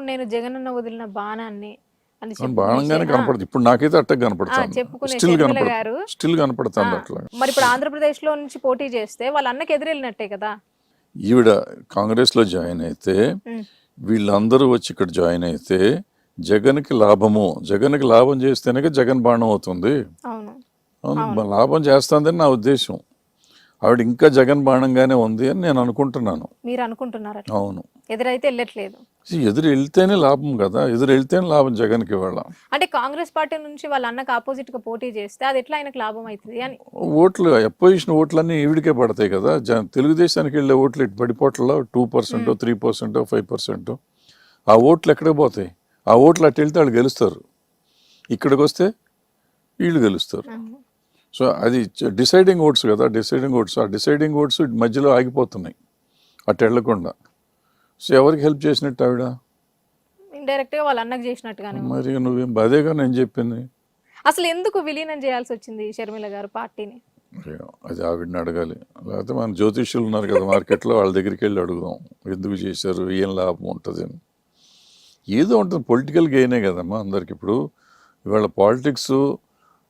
ఇప్పుడు నేను జగనన్న వదిలిన బాణాన్ని బాణంగానే కనపడుతుంది. ఇప్పుడు నాకైతే అట్ట కనపడుతుంది. స్టిల్ గారు స్టిల్ కనపడుతుంది ఆ, అట్లా. మరి ఇప్పుడు ఆంధ్రప్రదేశ్లో నుంచి పోటీ చేస్తే వాళ్ళ అన్నకి ఎదురెళ్ళినట్టే కదా. ఈవిడ కాంగ్రెస్లో జాయిన్ అయితే. వీళ్ళందరూ వచ్చి ఇక్కడ జాయిన్ అయితే జగన్కి లాభము జగన్కి లాభం చేస్తేనే జగన్ బాణం అవుతుంది. లాభం చేస్తుందని నా ఉద్దేశం. ఆవిడ ఇంకా జగన్ బాణంగానే ఉంది అని నేను అనుకుంటున్నాను. మీరు అనుకుంటున్నారు అవును. ఎదురైతే వెళ్ళట్లేదు. ఎదురు వెళ్తేనే లాభం కదా ఎదురు వెళ్తేనే లాభం జగన్కి ఇవాళ. అంటే కాంగ్రెస్ పార్టీ నుంచి వాళ్ళ అన్నకు ఆపోజిట్గా పోటీ చేస్తే అది ఎట్లా ఆయనకు లాభం అవుతుంది అని? ఓట్లు అపోజిషన్ ఓట్లన్నీ ఈవిడికే పడతాయి కదా. తెలుగుదేశానికి వెళ్ళే ఓట్లు ఇటు పడిపోట్లలో two percent three percent five percent. ఆ ఓట్లు ఎక్కడికి పోతాయి? ఆ ఓట్లు అటు వెళ్తే వాళ్ళు గెలుస్తారు. ఇక్కడికి వస్తే వీళ్ళు గెలుస్తారు. సో అది డిసైడింగ్ ఓట్స్ కదా డిసైడింగ్ ఓట్స్. ఆ డిసైడింగ్ ఓట్స్ మధ్యలో ఆగిపోతున్నాయి అటు వెళ్ళకుండా సో ఎవరికి హెల్ప్ చేసినట్టు ఆవిడ? ఇండైరెక్ట్గా వాళ్ళ అన్నకు చేసినట్టుగానే. మరి నువ్వేం అదేగా నేను చెప్పింది? అసలు ఎందుకు విలీనం చేయాల్సి వచ్చింది షర్మిల గారు పార్టీని? అది ఆవిడని అడగాలి. లేకపోతే మన జ్యోతిష్యులు ఉన్నారు కదా మార్కెట్లో వాళ్ళ దగ్గరికి వెళ్ళి అడుగుదాం. ఎందుకు చేశారు ఏం లాభం ఉంటుంది అని. ఏదో ఉంటుంది పొలిటికల్ గెయినే కదమ్మా అందరికి. ఇప్పుడు ఇవాళ పాలిటిక్స్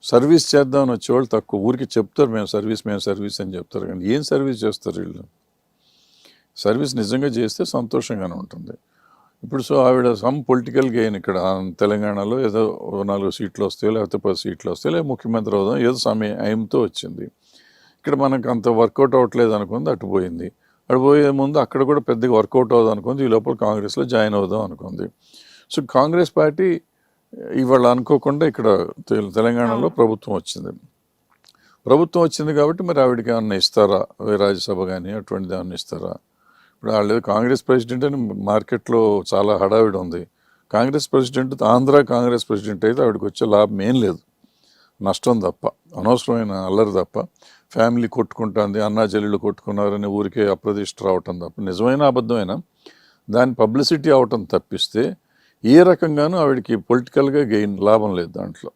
సర్వీస్ చేద్దామని వచ్చేవాళ్ళు తక్కువ. ఊరికి చెప్తారు మేము సర్వీస్ మేము సర్వీస్ అని చెప్తారు. కానీ ఏం సర్వీస్ చేస్తారు వీళ్ళు? సర్వీస్ నిజంగా చేస్తే సంతోషంగానే ఉంటుంది. ఇప్పుడు సో ఆవిడ సమ్ పొలిటికల్ గెయిన్ ఇక్కడ తెలంగాణలో ఏదో ఓ నాలుగు సీట్లు వస్తాయో లేకపోతే పది సీట్లు వస్తాయో లేదా ముఖ్యమంత్రి అవుదాం ఏదో సమయం ఎయిమ్తో వచ్చింది. ఇక్కడ మనకు అంత వర్కౌట్ అవ్వట్లేదు అనుకుంది అటు పోయింది. అటు పోయే ముందు అక్కడ కూడా పెద్దగా వర్కౌట్ అవుదాం అనుకుంది ఈ లోపల కాంగ్రెస్లో జాయిన్ అవుదాం అనుకుంది. సో కాంగ్రెస్ పార్టీ ఇవాళ అనుకోకుండా ఇక్కడ తెల- తెలంగాణలో ప్రభుత్వం వచ్చింది. ప్రభుత్వం వచ్చింది కాబట్టి మరి ఆవిడకి ఏమన్నా ఇస్తారా? రాజ్యసభ కానీ అటువంటిది ఏమన్నా ఇస్తారా? ఇప్పుడు వాళ్ళు కాంగ్రెస్ ప్రెసిడెంట్ అని మార్కెట్లో చాలా హడావిడి ఉంది. కాంగ్రెస్ ప్రెసిడెంట్ ఆంధ్ర కాంగ్రెస్ ప్రెసిడెంట్ అయితే ఆవిడకి వచ్చే లాభం ఏం లేదు. నష్టం తప్ప అనవసరమైన అల్లరి తప్ప ఫ్యామిలీ కొట్టుకుంటుంది అన్నా చెల్లెళ్ళు కొట్టుకున్నారని ఊరికే అప్రదిష్ట రావటం తప్ప నిజమైన అబద్ధమైన దాని పబ్లిసిటీ అవటం తప్పిస్తే ఏ రకంగానూ ఆవిడకి పొలిటికల్గా గెయిన్ లాభం లేదు దాంట్లో.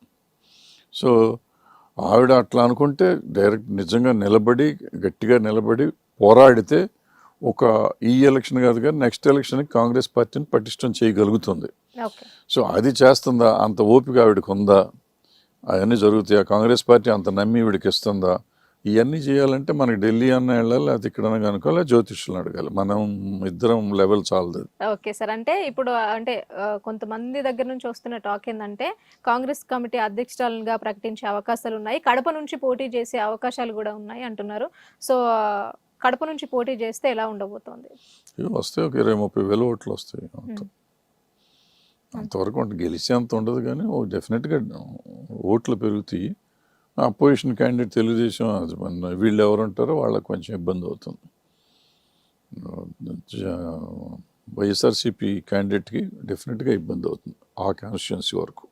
సో ఆవిడ అట్లా అనుకుంటే డైరెక్ట్ నిజంగా నిలబడి గట్టిగా నిలబడి పోరాడితే ఒక ఈ ఎలక్షన్ కాదు కానీ నెక్స్ట్ ఎలక్షన్కి కాంగ్రెస్ పార్టీని పటిష్టం చేయగలుగుతుంది. సో అది చేస్తుందా? అంత ఓపిక ఆవిడకి ఉందా? అవన్నీ జరుగుతాయా? కాంగ్రెస్ పార్టీ అంత నమ్మి వీడికి ఇస్తుందా? ఇవన్నీ చేయాలంటే మనకి ఢిల్లీ అన్న వెళ్ళాలి లేకపోతే ఇక్కడ కనుకోవాలి జ్యోతిష్యులను అడగాలి. మనం ఇద్దరం లెవెల్ చాలదు ఓకే సార్. అంటే ఇప్పుడు అంటే కొంతమంది దగ్గర నుంచి వస్తున్న టాక్ ఏంటంటే కాంగ్రెస్ కమిటీ అధ్యక్షురాలుగా ప్రకటించే అవకాశాలు ఉన్నాయి. కడప నుంచి పోటీ చేసే అవకాశాలు కూడా ఉన్నాయి అంటున్నారు. సో కడప నుంచి పోటీ చేస్తే ఎలా ఉండబోతోంది? వస్తాయి ఒక ఇరవై ముప్పై వేల ఓట్లు వస్తాయి అంత. అంతవరకు గెలిచేంత ఉండదు కానీ ఓ డెఫినెట్గా ఓట్లు పెరుగుతాయి. అపోజిషన్ క్యాండిడేట్ తెలుగుదేశం వీళ్ళు ఎవరు ఉంటారో వాళ్ళకి కొంచెం ఇబ్బంది అవుతుంది. వైఎస్ఆర్సీపీ క్యాండిడేట్కి డెఫినెట్గా ఇబ్బంది అవుతుంది ఆ కాన్స్టిట్యున్సీ వరకు.